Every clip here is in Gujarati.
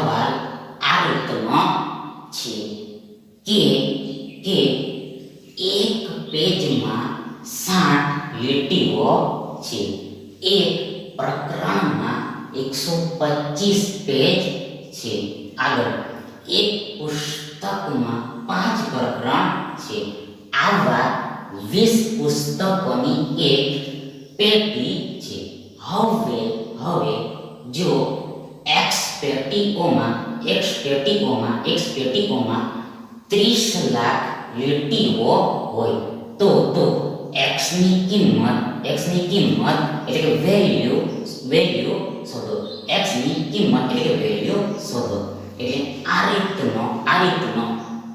પહેલો સવાલ આ છે કે કે એક પેજમાં સાઠ લીટીઓ છે એક પ્રકરણમાં એકસો પચીસ પેજ છે આગળ એક પુસ્તકમાં પાંચ પ્રકરણ છે આવા વીસ પુસ્તકોની એક પેટી છે હવે હવે જો પેટીઓમાં એક્સ પેટીઓમાં એક્સ પેટીઓમાં ત્રીસ લાખ લીટીઓ હોય તો તો એક્સની કિંમત એક્સની કિંમત એટલે કે વેલ્યુ વેલ્યુ શોધો એક્સની કિંમત એટલે કે વેલ્યુ શોધો એટલે આ રીતનો આ રીતનો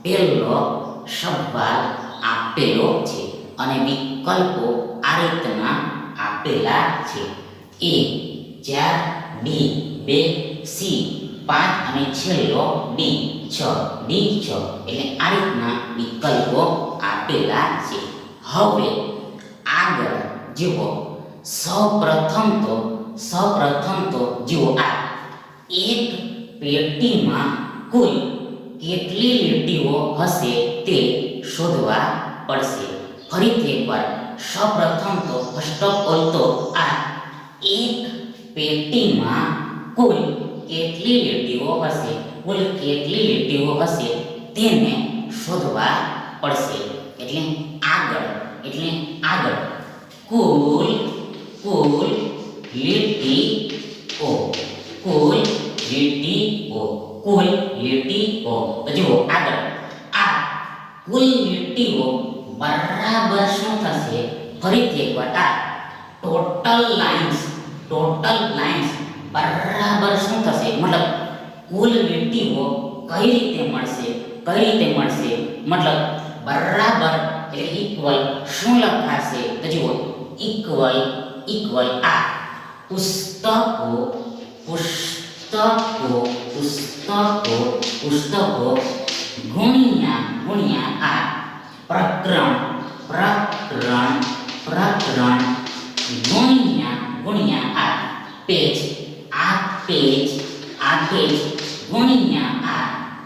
પહેલો સવાલ આપેલો છે અને વિકલ્પો આ રીતના આપેલા છે એ ચાર ડી બે સી પાંચ અને છેલ્લો ડી છ. ડી છ એટલે આ રીતના વિકલ્પો આપેલા છે. હવે આગળ જુઓ. સૌપ્રથમ તો સૌપ્રથમ તો જુઓ આ એક પેટીમાં કુલ કેટલી લીટીઓ હશે તે શોધવા પડશે. ફરીથી એકવાર. સૌપ્રથમ તો ફર્સ્ટ ઓફ ઓલ તો આ એક પેટીમાં કુલ કેટલી લીટીઓ હશે? કુલ કેટલી લીટીઓ હશે? તેને શોધવા પડશે. એટલે આગળ એટલે આગળ. કુલ કુલ લીટીઓ કુલ લીટીઓ કુલ લીટીઓ. તો જુઓ, આગળ. આ કુલ લીટીઓ બરાબર શું થશે? ફરીથી એકવાર આ ટોટલ લાઇન્સ ટોટલ લાઇન્સ બરાબર શું થશે? મતલબ કુલ વ્યક્તિઓ કઈ રીતે મળશે? કઈ રીતે મળશે? મતલબ બરાબર એટલે ઇક્વલ શું લખાશે? તો જુઓ ઇક્વલ ઇક્વલ આ પુસ્તકો પુસ્તકો પુસ્તકો પુસ્તકો ગુણ્યા ગુણ્યા આ પ્રકરણ પ્રકરણ પ્રકરણ ગુણ્યા ગુણ્યા આ પેજ આ પેજ આ પેજ ગુણ્યા આ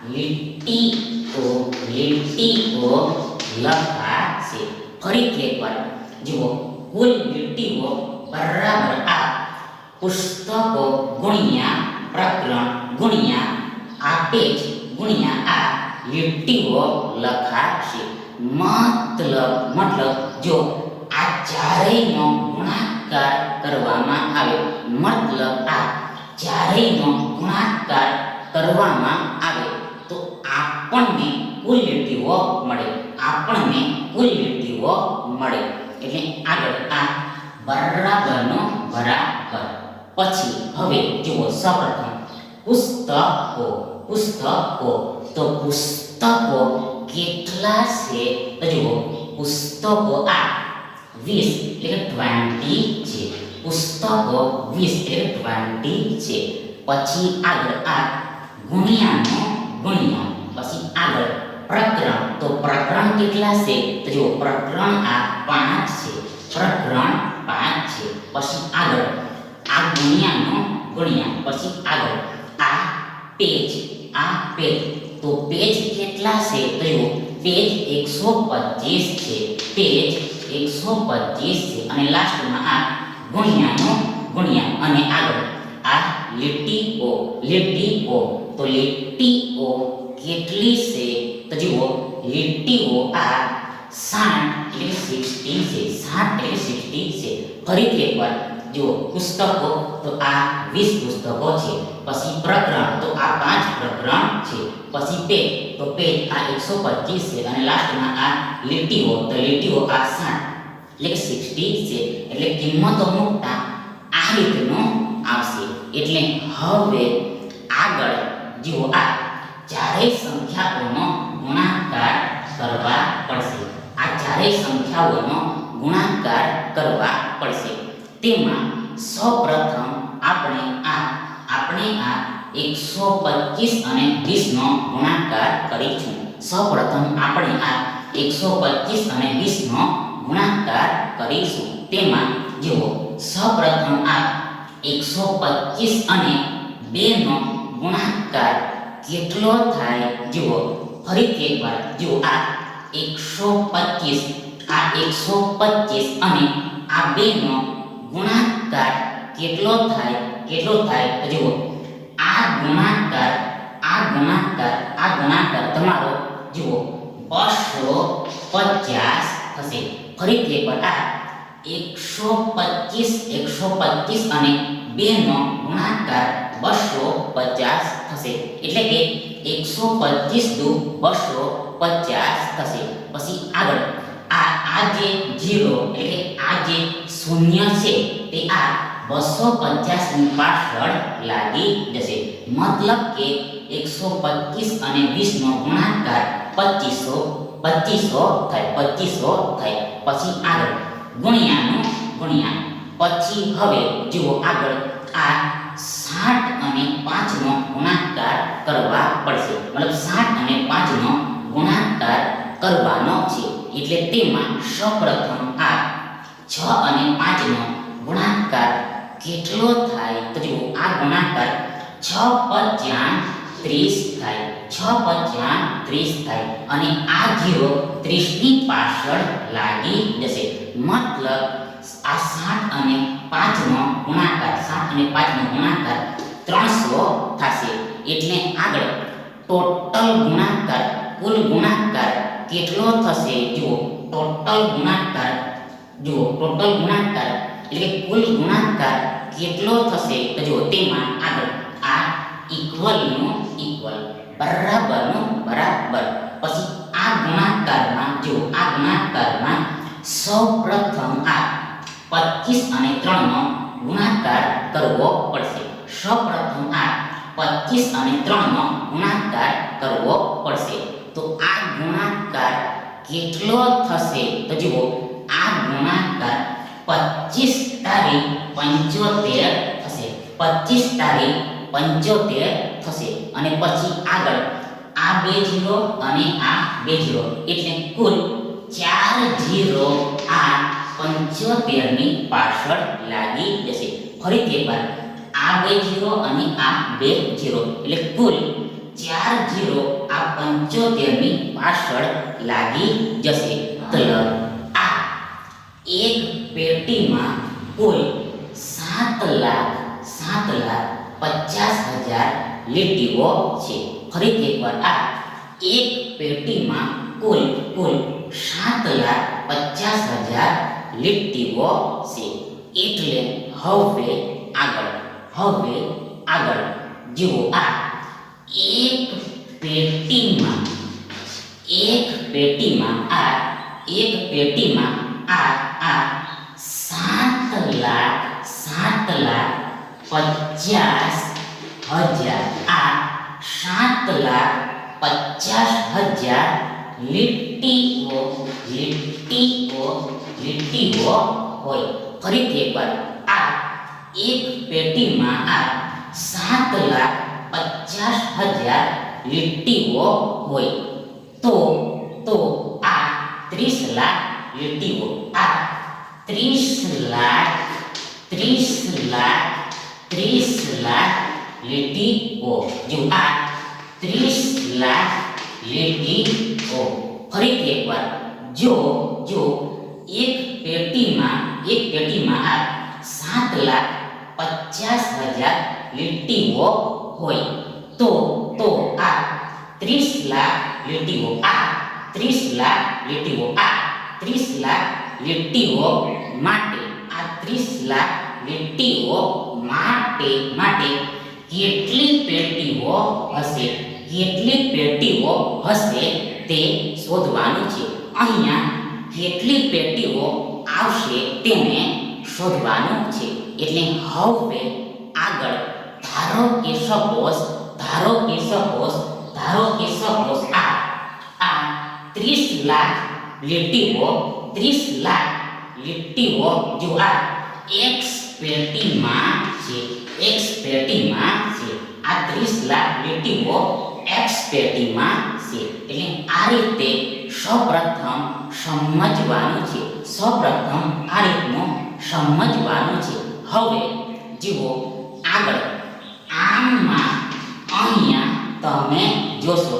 લીટીઓ લીટીઓ લખાશે ફરીથી એકવાર જુઓ કુલ લીટીઓ બરાબર આ પુસ્તકો ગુણ્યા પ્રકરણ ગુણ્યા આ જ ગુણ્યા આ લીટીઓ લખાશે મતલબ મતલબ જો આ ચારેયનો ગુણાકાર કરવામાં આવે મતલબ આ ચારેયનો ગુણાકાર કરવામાં આવે તો આપણને કુલ લીટીઓ મળે આપણને કુલ લીટીઓ મળે એટલે આગળ આ બરાબરનો બરાબર પછી હવે જુઓ સૌપ્રથમ પુસ્તકો પુસ્તકો. તો પુસ્તકો કેટલા છે? જુઓ પુસ્તકો આ વીસ, એટલે ટ્વેન્ટી છે. પુસ્તકો વીસ, એટલે ટ્વેન્ટી છે. પછી આગળ આ ગુણ્યાનો ગુણ્યા. પછી આગળ પ્રકરણ. તો પ્રકરણ કેટલા છે? તો જુઓ, પ્રકરણ આ પાંચ છે. પ્રકરણ પાંચ છે. પછી આગળ આ ગુણ્યાનો ગુણ્યા. પછી આગળ આ પેજ આ પેજ. તો પેજ કેટલા છે? તો પેજ એકસો પચીસ છે. પેજ એકસો પચીસ છે. અને લાસ્ટમાં આ ગુણ્યાનો ગુણ્યા. અને આગળ આ લીટીઓ. લીટીઓ. તો લીટીઓ કેટલી છે? તો જુઓ, લીટીઓ આ સાઠ એટલે સિક્સટી છે. સાઠ એટલે સિક્સટી છે. ફરીથી એકવાર જુઓ પુસ્તકો. તો આ વીસ પુસ્તકો છે. પછી પ્રકરણ તો આ પાંચ પ્રકરણ છે પછી પેજ તો પેજ આ એકસો પચીસ છે અને લાસ્ટમાં આ લીટીઓ તો લીટીઓ આ સાઠ એટલે કે સિક્સટી છે એટલે કિંમતો મૂકતા આ રીતનો આવશે એટલે હવે આગળ જુઓ આ ચારેય સંખ્યાઓનો ગુણાકાર કરવા પડશે આ ચારેય સંખ્યાઓનો ગુણાકાર કરવા પડશે તેમાં સૌપ્રથમ આપણે આ આપણે આ એકસો પચીસ અને વીસનો ગુણાકાર કરીશું. સૌપ્રથમ આપણે આ એકસો પચીસ અને વીસનો ગુણાકાર કરીશું. તેમાં જુઓ, સૌપ્રથમ આ એકસો અને અને બેનો ગુણાકાર કેટલો થાય? જુઓ, ફરીથી એકવાર. જુઓ, આ એકસો પચીસ, આ એકસો પચીસ અને આ બેનો ગુણાકાર કેટલો થાય? કેટલો થાય? તો જુઓ, આ ગુણાકાર આ ગુણાકાર આ ગુણાકાર તમારો, જુઓ, બસો પચાસ થશે. ફરીથી એકવાર આ એકસો પચીસ એકસો પચીસ અને બેનો ગુણાકાર બસો પચાસ થશે. એટલે કે એકસો પચીસ દુ બસો પચાસ થશે. પછી આગળ, આ આ જે જીરો એટલે આ જે શૂન્ય છે, તે આ બસો પચાસની પાછળ લાગી જશે. મતલબ કે એકસો પચીસ અને વીસનો ગુણાકાર પચીસો પચીસો થાય પચીસો થાય. પછી આગળ. ગુણ્યાનું ગુણ્યા. પછી હવે જુઓ આગળ. આ સાઠ અને પાંચનો ગુણાકાર કરવા પડશે. મતલબ સાઠ અને પાંચનો ગુણાકાર કરવાનો છે. એટલે તેમાં સૌપ્રથમ આ છ અને પાંચનો ગુણાકાર કેટલો થાય? તો જુઓ, આ ગુણાકાર છ પચાસ ત્રીસ થાય. છ પચાસ ત્રીસ થાય. અને આ જીરો ત્રીસની પાછળ લાગી જશે. મતલબ આ સાત અને પાંચનો ગુણાકાર, સાત અને પાંચનો ગુણાકાર ત્રણસો થશે. એટલે આગળ ટોટલ ગુણાકાર, કુલ ગુણાકાર કેટલો થશે? જુઓ, ટોટલ ગુણાકાર, જુઓ, ટોટલ ગુણાકાર એટલે કુલ ગુણાકાર કેટલો થશે? તો જો તેમાં આગળ આ ઇક્વલનું ઇક્વલ બરાબરનું બરાબર પછી આ ગુણાકારમાં જો આ ગુણાકારમાં સૌ પ્રથમ આ પચીસ અને ત્રણનો ગુણાકાર કરવો પડશે. સૌપ્રથમ આ પચીસ અને ત્રણનો ગુણાકાર કરવો પડશે. તો આ ગુણાકાર કેટલો થશે? તો જુઓ, આ ગુણાકાર પચીસ તારીખ પંચોતેર થશે. પચીસ તારીખ પંચોતેર થશે. અને પછી આગળ આ બે જીરો અને આ બે જીરો. એટલે કુલ ચાર જીરો આઠ પંચોતેરની પાછળ લાગી જશે. ફરીથી એકવાર. આ બે જીરો અને આ બે જીરો. એટલે કુલ ચાર જીરો આ પંચોતેરની પાછળ લાગી જશે. આ એક પેટીમાં કુલ સાત લાખ સાત લાખ પચાસ હજાર લીટીઓ છે ફરીથી એકવાર આ એક પેટીમાં કુલ કુલ સાત લાખ પચાસ હજાર લીટીઓ છે એટલે હવે આગળ હવે આગળ જુઓ આ એક પેટીમાં એક પેટીમાં આ એક પેટીમાં આ આ સાત લાખ સાત લાખ પચાસ હજાર આ સાત લાખ પચાસ હજાર લીટીઓ લીટીઓ લીટીઓ હોય ફરીથી એકવાર આ એક પેટીમાં આ સાત લાખ પચાસ હજાર લીટીઓ હોય તો તો આ ત્રીસ લાખ લીટીઓ આ ત્રીસ લાખ ત્રીસ લાખ ત્રીસ લાખ લીટીઓ જો આ ત્રીસ લાખ લીટીઓ ફરીથી એકવાર જો જો એક પેટીમાં એક પેટીમાં આ સાત લાખ પચાસ હજાર લીટીઓ હોય તો તો આ ત્રીસ લાખ લીટીઓ આ ત્રીસ લાખ લીટીઓ આ ત્રીસ લાખ લીટીઓ માટે આ ત્રીસ લાખ વ્યક્તિઓ માટે માટે કેટલી પેટીઓ હશે કેટલી પેટીઓ હશે તે શોધવાનું છે. અહીંયા કેટલી પેટીઓ આવશે તેને શોધવાનું છે. એટલે હવે આગળ ધારો કે સપોઝ, ધારો કે સપોઝ, ધારો કે સપોઝ આ આ ત્રીસ લાખ લેટીઓ ત્રીસ લાખ લીટીઓ જો આ એક્સ પેટીમાં છે એક્સ પેટીમાં છે આ ત્રીસ લાખ લીટીઓ એક્સ પેટીમાં છે એટલે આ રીતે સૌપ્રથમ સમજવાનું છે સૌપ્રથમ આ રીતનું સમજવાનું છે હવે જુઓ આગળ આમમાં અહીંયા તમે જોશો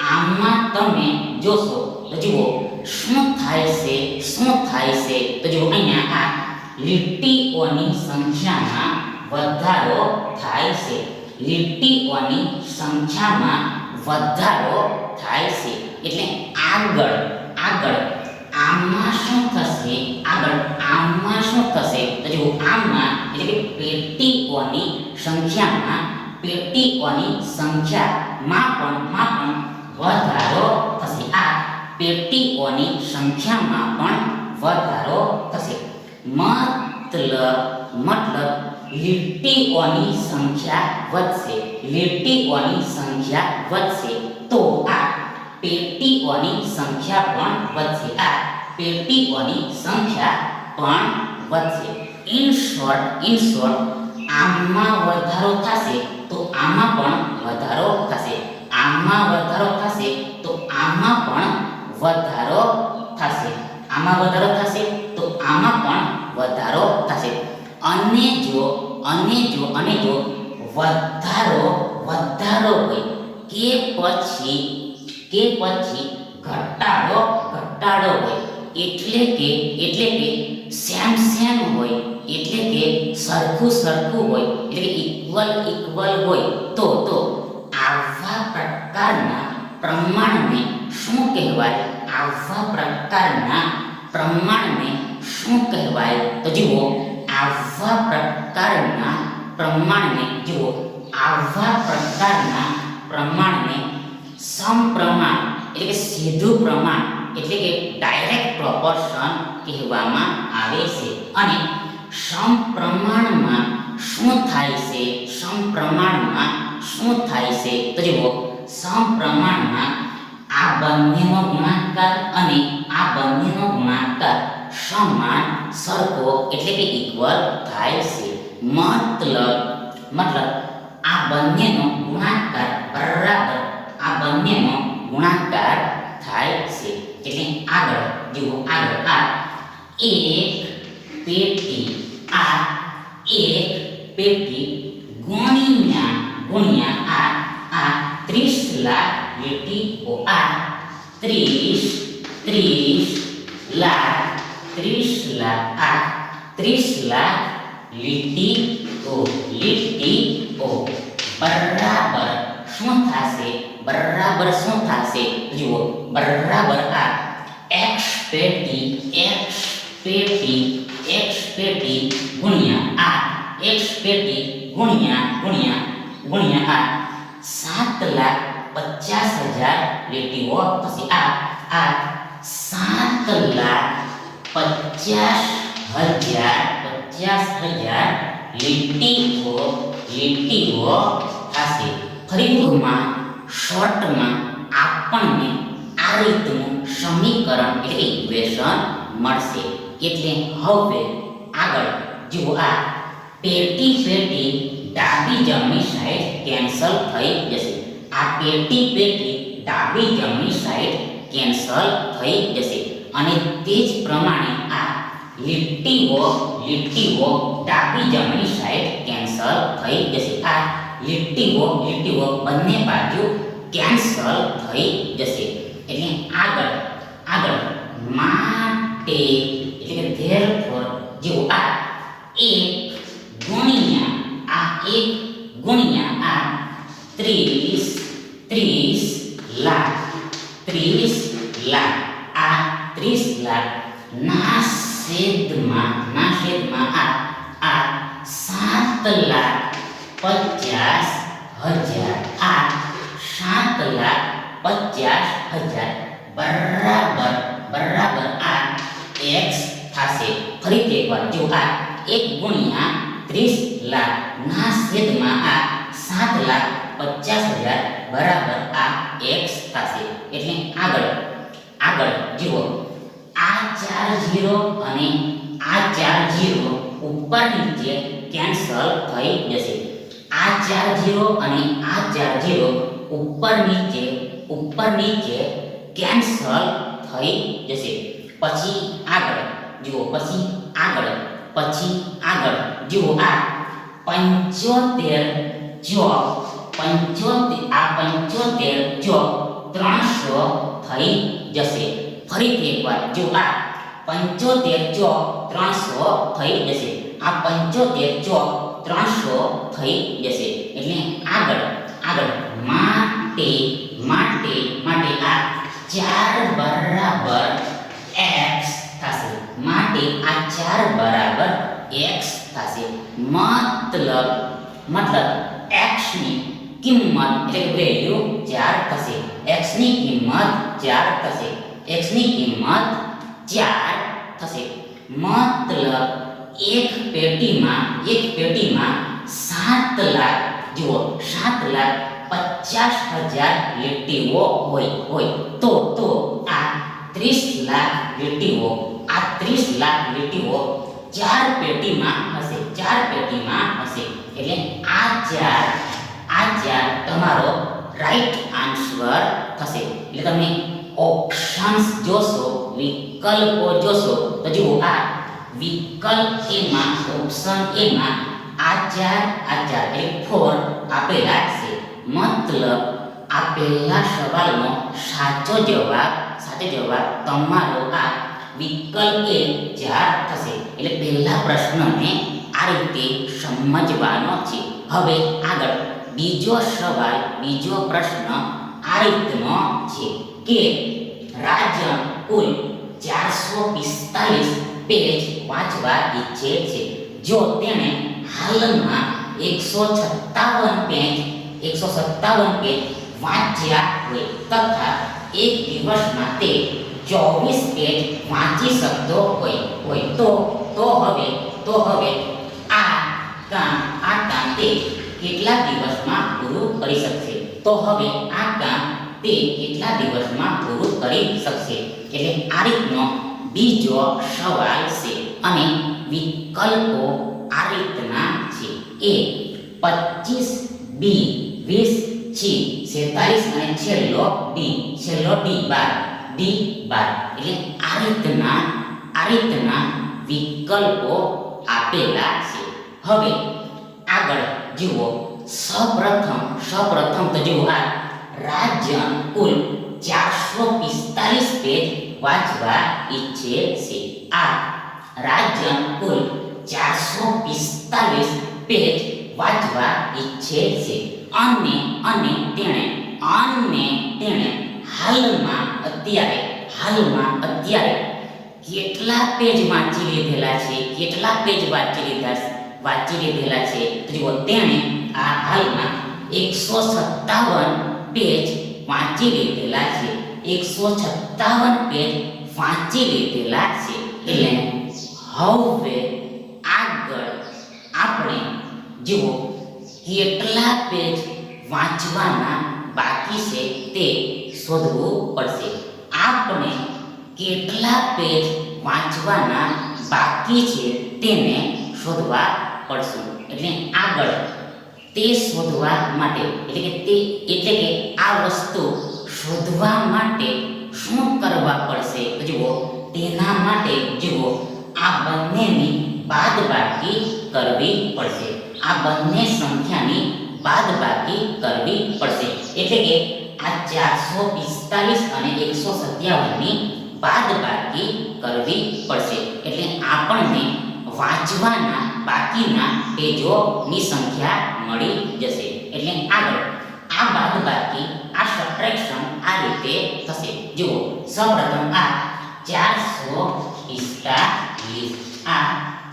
આમમાં તમે જોશો જીવો શું થાય છે શું થાય છે. તો જો અહીંયા આ લીટીઓની સંખ્યામાં વધારો થાય છે. લીટીઓની સંખ્યામાં વધારો થાય છે. એટલે આગળ આગળ આમાં શું થશે? આગળ આમાં શું થશે? તો જો આમાં એટલે કે પેટીઓની સંખ્યામાં પેટીઓની સંખ્યામાં પણ, માં પણ વધારો થશે. આ પેટીઓની સંખ્યામાં પણ વધારો થશે. મતલબ મતલબ, લીટીઓની સંખ્યા વધશે. લીટીઓની સંખ્યા વધશે. તો આ પેટીઓની સંખ્યા પણ વધશે. આ પેટીઓની સંખ્યા પણ વધશે. ઇન શોર્ટ ઇન શોર્ટ, આમાં વધારો થશે, તો આમાં પણ વધારો થશે. આમાં વધારો થશે, તો આમાં પણ વધારો થશે. આમાં વધારો થશે તો આમાં પણ વધારો થશે. અને જો અને જો અને જો વધારો વધારો હોય કે પછી કે પછી ઘટાડો ઘટાડો હોય. એટલે કે એટલે કે સેમ સેમ હોય. એટલે કે સરખું સરખું હોય. એટલે ઇક્વલ ઇક્વલ હોય. તો તો આવા પ્રકારના પ્રમાણને શું કહેવાય? આવા પ્રકારના પ્રમાણને શું કહેવાય? તો જુઓ, આવા પ્રકારના પ્રમાણને, જુઓ, આવા પ્રકારના પ્રમાણને સમપ્રમાણ એટલે કે સીધું પ્રમાણ એટલે કે ડાયરેક્ટ પ્રોપોર્શન કહેવામાં આવે છે. અને સમપ્રમાણમાં શું થાય છે? સમપ્રમાણમાં શું થાય છે? તો જુઓ, સમપ્રમાણમાં આ બંનેનો ગુણાકાર અને આ બંનેનો ગુણાકાર સમાન સરખો એટલે કે ઇક્વલ થાય છે. મતલબ મતલબ આ બંનેનો ગુણાકાર બરાબર આ બંનેનો ગુણાકાર થાય છે એટલે આગળ જુઓ આગળ આ એક પેટી આ એક પેટી ગુણ્યા ગુણ્યા આ આ ત્રીસ લાખ લીટીઓ આ ત્રીસ ત્રીસ લાખ ત્રીસ લાખ આ ત્રીસ લાખ લીટીઓ લીટીઓ બરાબર શું થશે બરાબર શું થશે જુઓ બરાબર આ એક્સ પેટી એક્સ પેટી એક્સ પેટી ગુણ્યા આ એક્સ પેટી ગુણ્યા ગુણ્યા ગુણ્યા આ સાત લાખ પચાસ હજાર લીટીઓ થશે આ આ સાત લાખ પચાસ હજાર પચાસ હજાર લીટીઓ લીટીઓ થશે. ફરીમાં શોર્ટમાં આપણને આ રીતનું સમીકરણ એટલે ઇક્વેશન મળશે. એટલે હવે આગળ, જુઓ આ. પેટી પેટી ડાબી જમણી સાઈડ કેન્સલ થઈ જશે. આ પેટી પેટી ડાબી જમણી સાઈડ કેન્સલ થઈ જશે. અને તે જ પ્રમાણે આ લીટીઓ વોક ડાબી જમણી સાઈડ કેન્સલ થઈ જશે. આ લીટીઓ વોક બંને બાજુ કેન્સલ થઈ જશે. એટલે આગળ આગળ માટે, એટલે કે therefore જેવો આ એક ગુણ્યા, આ એક ગુણ્યા આ ત્રીસ ત્રીસ લાખ. ત્રીસ લાખ આ ત્રીસ લાખ ના છેદમાં ના છેદમાં આ આ સાત લાખ પચાસ હજાર આ સાત લાખ પચાસ હજાર બરાબર બરાબર. આ એક્સ થશે. ફરીથી એકવાર જો આ એક ગુણ્યા ત્રીસ લાખ ના છેદમાં આ સાત લાખ પચાસ હજાર. બરાબર. આ એક્સ થશે એટલે આગળ. આગળ જુઓ આ ચાર ઝીરો અને આ ચાર ઝીરો ઉપર નીચે કેન્સલ થઈ જશે. આ ચાર ઝીરો અને આ ચાર ઝીરો ઉપર નીચે ઉપર નીચે કેન્સલ થઈ જશે. પછી આગળ. જુઓ, પછી આગળ. પછી આગળ. જુઓ આ પંચોતેર ચોક. પંચોતેર, આ પંચોતેર ચોક. ત્રણસો થઈ જશે. ફરીથી એકવાર જો આ પંચોતેર ચોક ત્રણસો થઈ જશે. આ પંચોતેર ચોક ત્રણસો થઈ જશે. એટલે આગળ આગળ. માટે માટે માટે આ ચાર બરાબર x થશે. માટે આ ચાર બરાબર x થશે. મતલબ મતલબ x ની કિંમત એટલે વેલ્યુ 4 થશે. X ની કિંમત 4 થશે. X ની કિંમત 4 થશે. મતલબ એક પેટીમાં એક પેટીમાં 7 લાખ, જુઓ 7 લાખ પચાસ હજાર લીટીઓ હોય હોય. તો તો આ ત્રીસ લાખ લીટીઓ, આ ત્રીસ લાખ લીટીઓ ચાર પેટીમાં હશે, ચાર પેટીમાં હશે. એટલે આ ચાર આ ચાર તમારો રાઈટ આન્સર થશે. એટલે તમે ઓપ્શન્સ જોશો, વિકલ્પો જોશો, તો જુઓ આ વિકલ્પ એમાં ઓપ્શન એમાં આ ચાર આ ચાર એટલે ફોર આપેલા છે. મતલબ આપેલા સવાલનો સાચો જવાબ સાચો જવાબ તમારો આ વિકલ્પ એ ચાર થશે. એટલે પહેલા પ્રશ્નને આ રીતે સમજવાનો છે. હવે આગળ. બીજો સવાલ, બીજો પ્રશ્ન આ રીતનો છે કે રાજન કુલ ચારસો પિસ્તાલીસ પેજ વાંચવા ઈચ્છે છે. જો તેણે હાલમાં એકસો છત્તાવન પેજ એકસો સત્તાવન પેજ વાંચ્યા હોય તથા એક દિવસમાં તે ચોવીસ પેજ વાંચી શકતો હોય હોય તો તો હવે તો હવે આ કામ આ કામ તે કેટલા દિવસમાં પૂરું કરી શકશે? તો હવે આ કામ તે કેટલા દિવસમાં પૂરું કરી શકશે? એટલે આ રીતનો બીજો સવાલ છે અને વિકલ્પો આ રીતના છે. એ પચીસ બી વીસ છી સેતાલીસ અને છેલ્લો ડી છેલ્લો ડી બાર ડી બાર. એટલે આ રીતના આ રીતના વિકલ્પો આપેલા છે. હવે આગળ જુઓ સૌપ્રથમ સૌપ્રથમ તો જુઓ આ રાજ્ય કુલ ચારસો પિસ્તાલીસ પેજ વાંચવા ઈચ્છે છે આ રાજ્ય કુલ ચારસો પિસ્તાલીસ પેજ વાંચવા ઈચ્છે છે અને અને તેણે અને તેણે હાલમાં અત્યારે હાલમાં અત્યારે કેટલા પેજ વાંચી લીધેલા છે કેટલા પેજ વાંચી લીધા વાંચી લીધેલા છે. જુઓ, તેણે આ હાલમાં એકસો સત્તાવન પેજ વાંચી લીધેલા છે. એકસો સત્તાવન પેજ વાંચી લીધેલા છે. એટલે હવે આગળ આપણે, જુઓ, કેટલા પેજ વાંચવાના બાકી છે તે શોધવું પડશે. આપણે કેટલા પેજ વાંચવાના બાકી છે તેને શોધવા પડશે. એટલે આગળ તે શોધવા માટે, એટલે કે તે, એટલે કે આ વસ્તુ શોધવા માટે શું કરવા પડશે? જુઓ, તેના માટે જુઓ, આ બંનેની બાદબાકી કરવી પડશે. આ બંને સંખ્યાની બાદબાકી કરવી પડશે. એટલે કે આ ચારસો પિસ્તાલીસ અને એકસો સત્યાવનની બાદબાકી કરવી પડશે. એટલે આપણને વાંચવાના, બાકીના પેજોની સંખ્યા મળી જશે. એટલે આગળ, આ બાદબાકી, આ સબટ્રેક્શન આ રીતે થશે. જુઓ, સૌપ્રથમ આ ચારસો પિસ્તાલીસ, આ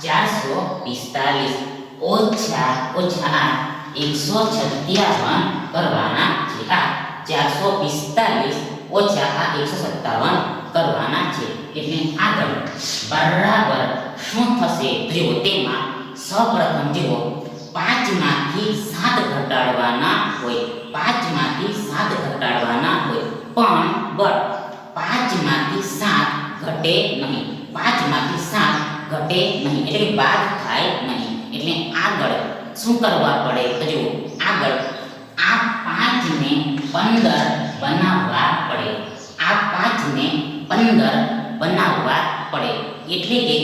ચારસો પિસ્તાલીસ, ઓછા ઓછા આ એકસો સત્યાવન કરવાના છે. આ ચારસો પિસ્તાલીસ ઓછા આ એકસો સત્તાવન કરવાના છે. એટલે આગળ બરાબર શું થશે? જુઓ તેમાં સૌપ્રથમ જુઓ, પાંચમાંથી સાત ઘટાડવાના હોય. પાંચમાંથી સાત ઘટાડવાના હોય. પણ બટ પાંચમાંથી સાત ઘટે નહીં. પાંચમાંથી સાત ઘટે નહીં. એટલે બાદ થાય નહીં. એટલે આગળ શું કરવા પડે? તો જુઓ, આગળ આ પાંચને પંદર બનાવવા પડે. આ પાંચને પંદર બનાવવા પડે. એટલે કે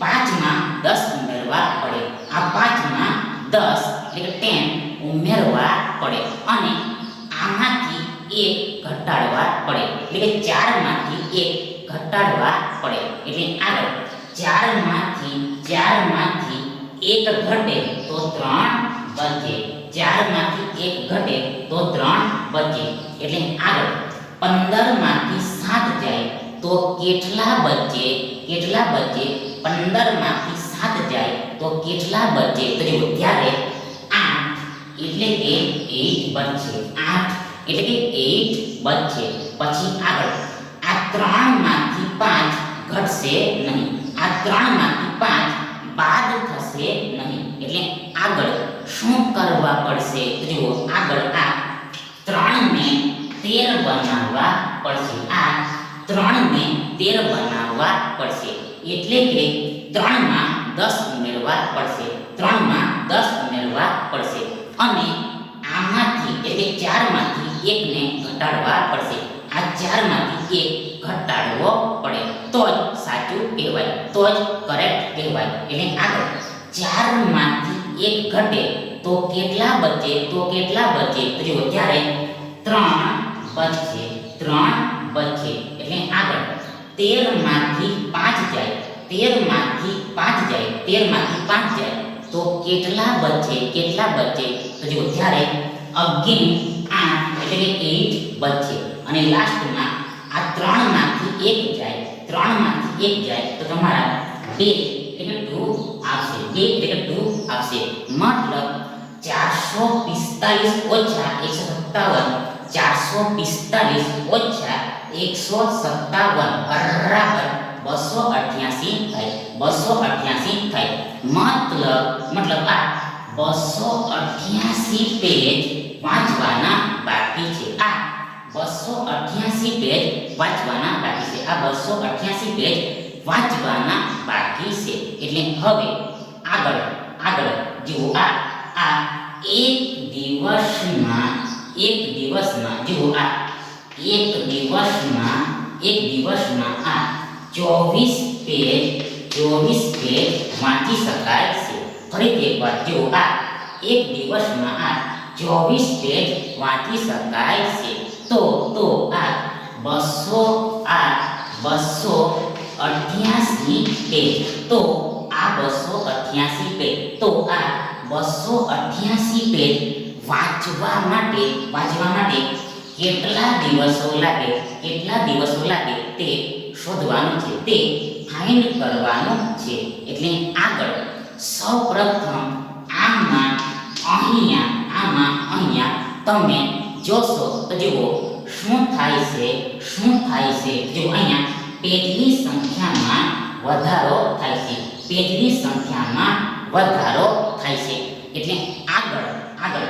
પાંચમાં દસ ઉમેરવા પડે. આ પાંચમાં દસ, એટલે કે ટેન ઉમેરવા પડે. અને આમાંથી એક ઘટાડવા પડે. એટલે કે ચારમાંથી એક ઘટાડવા પડે. એટલે આગળ, ચારમાંથી ચારમાંથી એક ઘટે તો ત્રણ બચે ચારમાંથી એક ઘટે તો ત્રણ બચે એટલે આગળ, પંદરમાંથી સાત જાય. તો કેટલા બચે કેટલા બચે પંદરમાંથી સાત જાય, તો કેટલા બચે તો જુઓ, ત્યારે આઠ, એટલે કે 8 બચે આઠ, એટલે કે 8 બચે પછી આગળ, આ ત્રણમાંથી પાંચ ઘટશે નહીં. આ ત્રણમાંથી પાંચ બાદ થશે નહીં. એટલે આગળ શું કરવા પડશે? જુઓ, આગળ આ ત્રણને તેર બનાવવા પડશે. આ ત્રણને તેર બનાવવા પડશે. એટલે કે ત્રણમાં દસ ઉમેરવા પડશે. ત્રણમાં દસ ઉમેરવા પડશે. અને આમાંથી એટલે ચારમાંથી એકને ઘટાડવા પડશે. આ ચારમાંથી એક ઘટાડવો પડે. તો જ સાચું કહેવાય. તો જ કરેક્ટ કહેવાય. એટલે આગળ. ચારમાંથી એક ઘટે તો કેટલા બચે? તો કેટલા બચે? તો જ્યારે ત્રણ બચે ત્રણ બચે. એટલે આગળ તેરમાંથી પાંચ જાય, તેરમાંથી પાંચ જાય, તેરમાંથી પાંચ જાય. તો કેટલા બચે કેટલા બચે? તો જો ત્યારે અગેન આઠ, એટલે કે એટ બચે. અને લાસ્ટમાં આ ત્રણમાંથી એક જાય, ત્રણમાંથી એક જાય, તો તમારા બે એટલે ટુ આવશે. બે એટલે ટુ આવશે. મતલબ ચારસો પિસ્તાલીસ ઓછા એકસો સત્તાવન, ચારસો પિસ્તાલીસ ઓછા એકસો સત્તાવન બરાબર બસો અઠ્યાસી થાય બસો અઠ્યાસી થાય મતલબ મતલબ આ બસો અઠ્યાસી પેજ વાંચવાના બાકી છે આ બસો અઠ્યાસી પેજ વાંચવાના બાકી છે આ બસો અઠ્યાસી પેજ વાંચવાના બાકી છે એટલે હવે આગળ આગળ જુઓ, આ આ એક દિવસમાં એક દિવસમાં, જુઓ, આ એક દિવસમાં એક દિવસમાં આ ચોવીસ પેજ ચોવીસ પેજ વાંચી શકાય છે. ફરીથી એકવાર, જો આ એક દિવસમાં આ ચોવીસ પેજ વાંચી શકાય છે, તો તો આ બસો આ બસો અઠ્યાસી પેજ, તો આ બસો અઠ્યાસી પેજ, તો આ બસો અઠ્યાસી પેજ વાંચવા માટે વાંચવા માટે કેટલા દિવસો લાગે, કેટલા દિવસો લાગે તે શોધવાનું છે. તે ફાઇન્ડ કરવાનું છે. એટલે આગળ સૌપ્રથમ આમાં, અહીંયા આમાં, અહીંયા તમે જોશો તો જુઓ, શું થાય છે, શું થાય છે? જો અહીંયા પેજની સંખ્યામાં વધારો થાય છે, પેજની સંખ્યામાં વધારો થાય છે. એટલે આગળ આગળ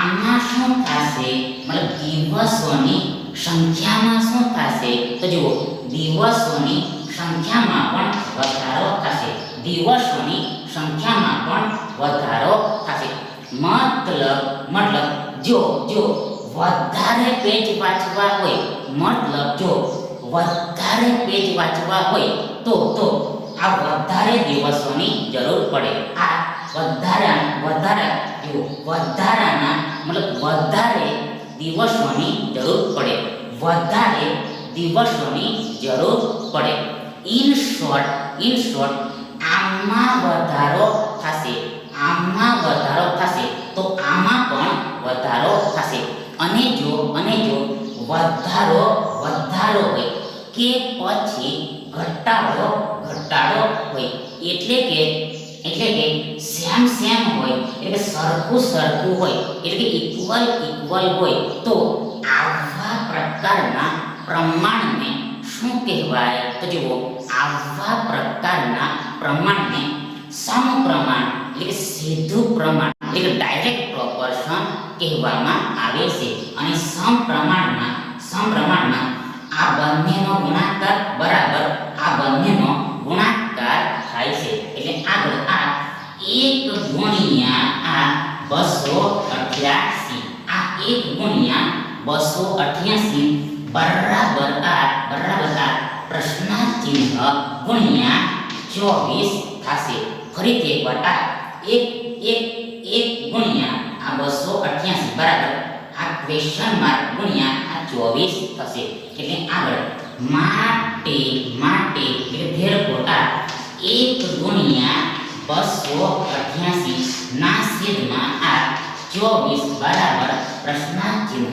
આમાં શું થશે? મતલબ દિવસોની સંખ્યામાં શું થશે? તો જુઓ, દિવસોની સંખ્યામાં પણ વધારો થશે. દિવસોની સંખ્યામાં પણ વધારો થશે. મતલબ મતલબ, જો જો, વધારે પેજ વાંચવા હોય, મતલબ જો, વધારે પેજ વાંચવા હોય, તો તો, આ વધારે દિવસોની જરૂર પડે. આ વધારા વધારા જો વધારાના, મતલબ વધારે દિવસોની જરૂર પડે. વધારે દિવસોની જરૂર પડે. ઇન શોર્ટ ઇન શોર્ટ આમાં વધારો થશે. આમાં વધારો થશે. તો આમાં પણ વધારો થશે. અને જો અને જો વધારો વધારો હોય કે પછી ઘટાડો ઘટાડો હોય. એટલે કે એટલે કે સેમ સેમ હોય, એટલે સરખું સરખું હોય, એટલે કે ઇક્વલ ઇક્વલ હોય, તો આવા પ્રકારના પ્રમાણને શું કહેવાય? તો જુઓ આવા પ્રકારના પ્રમાણને સમપ્રમાણ એટલે કે સીધું પ્રમાણ, એટલે કે ડાયરેક્ટ પ્રોપોર્શન કહેવામાં આવે છે. અને સમપ્રમાણમાં સમપ્રમાણમાં આ બંનેનો ગુણાકાર બરાબર, આ બંનેનો ગુણાકાર થાય છે એટલે આગળ આ એક ગુણ્યા આ બસો અઠ્યાસી, આ એક ગુણ્યા બસો અઠ્યાસી બરાબર આ બરાબર આ પ્રશ્નાર્થ ચિહ્ન ગુણ્યા ચોવીસ થશે. ફરીથી એકવાર આ એક એક એક ગુણ્યા આ બસો અઠ્યાસી બરાબર આ ક્વેશ્ચન માર્ક ગુણ્યા આ ચોવીસ થશે. એટલે આગળ, માટે માટે એટલે ધેરપોર આ એક ગુણ્યા બસો અઠ્યાસી ના છેદમાં આ ચોવીસ બરાબર પ્રશ્નાર્થ ચિહ્ન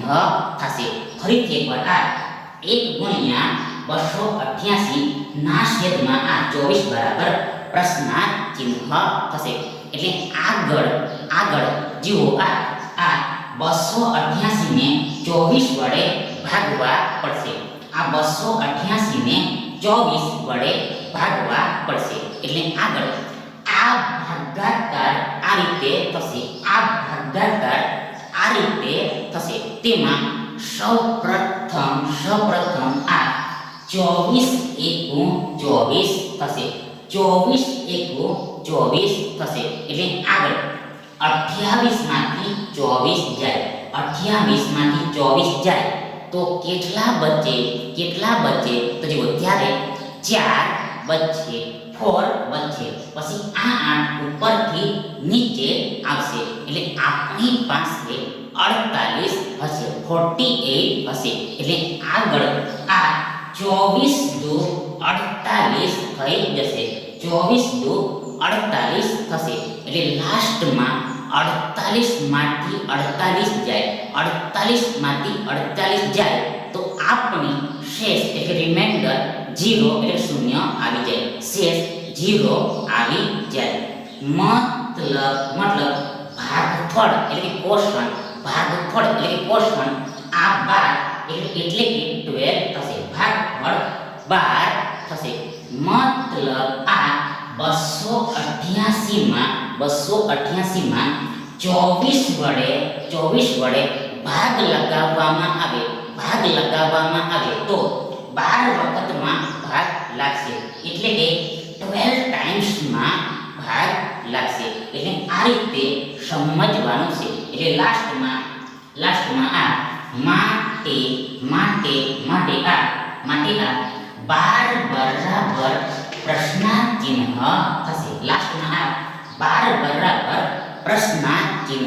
થશે ફરીથી એકવાર આ એક ગુણ્યા બસો અઠ્યાસી ના છેદમાં આ ચોવીસ બરાબર પ્રશ્નાર્થ ચિહ્ન થશે એટલે આગળ આગળ જુઓ આ આ બસો અઠ્યાસી ને ચોવીસ વડે ભાગવા પડશે આ બસો અઠ્યાસી ને ચોવીસ વડે ભાગવા પડશે એટલે આગળ આ ભાગાકાર આ રીતે થશે આ ભાગાકાર આ રીતે થશે તેમાં સૌપ્રથમ સૌપ્રથમ આ 24 એકુ 24 થશે 24 એકુ 24 થશે એટલે આગળ 28 માંથી 24 જાય 28 માંથી 24 જાય તો કેટલા બચે કેટલા બચે તો જો અત્યારે 4 વચ્ચે ફોર વચ્ચે પછી આ આઠ ઉપરથી નીચે આવશે એટલે આપણી પાસે અડતાલીસ હશે ફોર્ટી એટ હશે એટલે આગળ આ ચોવીસ દુ અડતાલીસ થઈ જશે ચોવીસ દુ અડતાલીસ થશે એટલે લાસ્ટમાં અડતાલીસ માંથી અડતાલીસ જાય અડતાલીસ માંથી અડતાલીસ જાય તો આપણી શેષ એટલે રિમાઇન્ડર જીરો એટલે શૂન્ય આવી જાય. શેષ જીરો આવી જાય. મતલબ મતલબ ભાગફળ એટલે કે કોષણ ભાગફળ એટલે કે કોષણ આ બાર એટલે કે ટ્વેલ્વ થશે. ભાગફળ બાર થશે. મતલબ આ બસો અઠ્યાસીમાં બસો અઠ્યાસીમાં ચોવીસ વડે ચોવીસ વડે ભાગ લગાવવામાં આવે. ભાગ લગાવવામાં આવે તો બાર વખતમાં ભાગ લાગશે. એટલે કે ટ્વેલ્વ ટાઈમ્સમાં ભાગ લાગશે. એટલે આ રીતે સમજવાનું છે. એટલે લાસ્ટમાં લાસ્ટમાં આ માટે માટે માટે આ માટે આ બાર બરાબર પ્રશ્નાર્થ ચિહ્ન થશે. લાસ્ટમાં આ બાર બરાબર પ્રશ્નાર્થ ચિહ્ન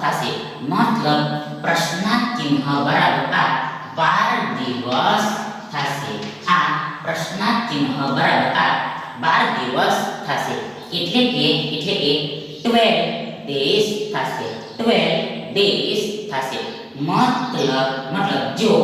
થશે મતલબ પ્રશ્નાર્થ ચિહ્ન બરાબર આ બાર દિવસ થશે આ પ્રશ્નાર્થ ચિહ્ન બરાબર આ બાર દિવસ થશે એટલે કે એટલે કે ટ્વેલ્વ ડેઝ થશે ટ્વેલ્વ ડેઝ થશે મતલબ મતલબ જો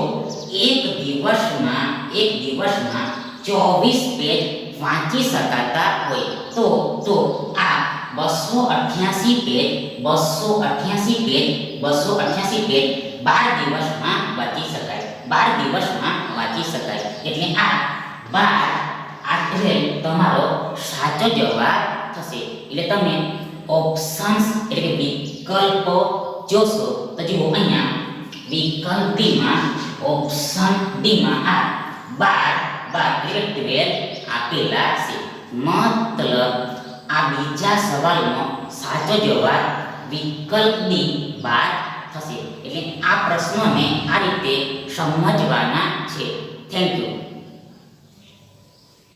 એક દિવસમાં એક દિવસમાં ચોવીસ પેજ વાંચી શકાતા હોય તો તો આ બસો અઠ્યાસી પેજ બસો અઠ્યાસી પેજ બસો અઠ્યાસી પેજ બાર દિવસમાં વાંચી શકાય. બાર દિવસમાં વાંચી શકાય. એટલે આ બાર આટલે તમારો સાચો જવાબ થશે. એટલે તમે ઓપ્શન્સ એટલે કે વિકલ્પો જોશો તો જુઓ અહીંયા વિકલ્પમાં ઓપ્શન ડીમાં આ બાર બાર એટલે ટ્વેલ્વ આપેલા છે. મતલબ આ બીજા સવાલનો સાચો જવાબ વિકલ્પ ડી બાર થશે. એટલે આ પ્રશ્નને આ રીતે સમજવાના છે. Thank you